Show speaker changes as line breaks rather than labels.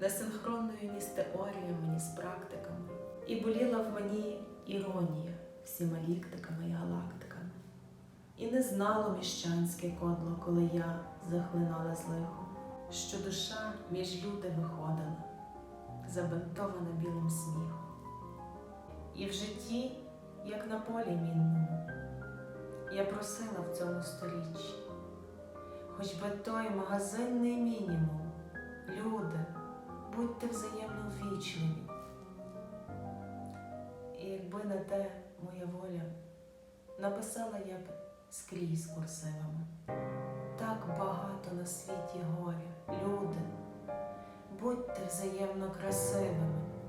несинхронною ні з теоріями, ні з практиками, і боліла в мені іронія всіма ліктиками і галактиками. І не знало міщанське кодло, коли я захлинала з лихом, що душа між люди виходила, забинтована білим сміхом. І в житті, як на полі мінному, я просила в цьому сторіччі, хоч би той магазинний мінімум, люди, будьте взаємно ввічливі. І якби не те моя воля, написала я б скрізь курсивами. Так багато на світі горя, люди, будьте взаємно красивими.